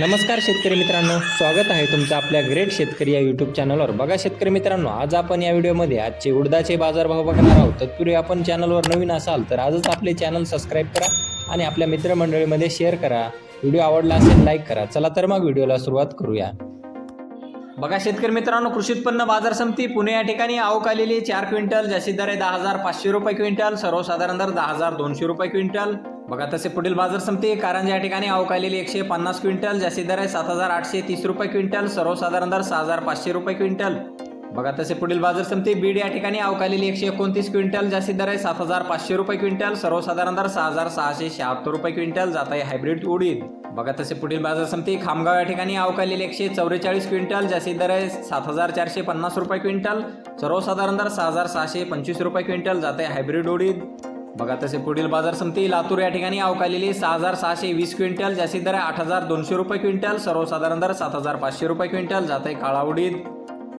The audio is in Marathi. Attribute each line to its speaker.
Speaker 1: नमस्कार शेतकरी मित्रांनो स्वागत आहे तुमचं आपल्या ग्रेट शेतकरी या यूट्यूब चॅनलवर बघा शेतकरी मित्रांनो आज आपण या व्हिडिओमध्ये आजचे उडदाचे बाजारभाव बघणार आहोत. तत्पूर्वी आपण चॅनलवर नवीन असाल तर आजच आपले चॅनल सबस्क्राईब करा आणि आपल्या मित्रमंडळीमध्ये शेअर करा. व्हिडिओ आवडला असेल लाईक करा. चला तर मग व्हिडिओला सुरुवात करूया. बघा शेतकरी मित्रांनो कृषी उत्पन्न बाजार समिती पुणे या ठिकाणी आवक आलेली चार क्विंटल जास्तीत दर आहे दहा हजार पाचशे रुपये क्विंटल सर्वसाधारण दर दहा हजार दोनशे रुपये क्विंटल. बघा तसे पुढील बाजार समिती कारंजा या ठिकाणी आवक आलेली एकशे पन्नास क्विंटल जास्तीत दर आहे सात हजार आठशे तीस रुपये क्विंटल सर्वसाधारण दर सहा हजार पाचशे रुपये क्विंटल. बघा तसे पुढील बाजार समिती बीड या ठिकाणी आवक आलेली एकशे एकोणतीस क्विंटल जास्तीत दर आहे सात हजार पाचशे रुपये क्विंटल सर्वसाधारण दर सहा हजार सहाशे शहात्तर रुपये क्विंटल जात आहे हायब्रिड उडीद. बघा तसे पुढील बाजार समिती खामगाव या ठिकाणी आवक एकशे चौवेचाळीस क्विंटल जास्तीत दर आहे सात हजार चारशे पन्नास रुपये क्विंटल सर्वसाधारण दर सहा हजार सहाशे पंचवीस रुपये क्विंटल जात आहे हायब्रिड उडीद. बघा तसे पुढील बाजार समिती लातूर या ठिकाणी अवकालेली सहा हजार सहाशे वीस क्विंटल जास्तीत दर आहे आठ हजार दोनशे रुपये क्विंटल सर्वसाधारण दर सात हजार पाचशे रुपये क्विंटल जात आहे काळा उडीद.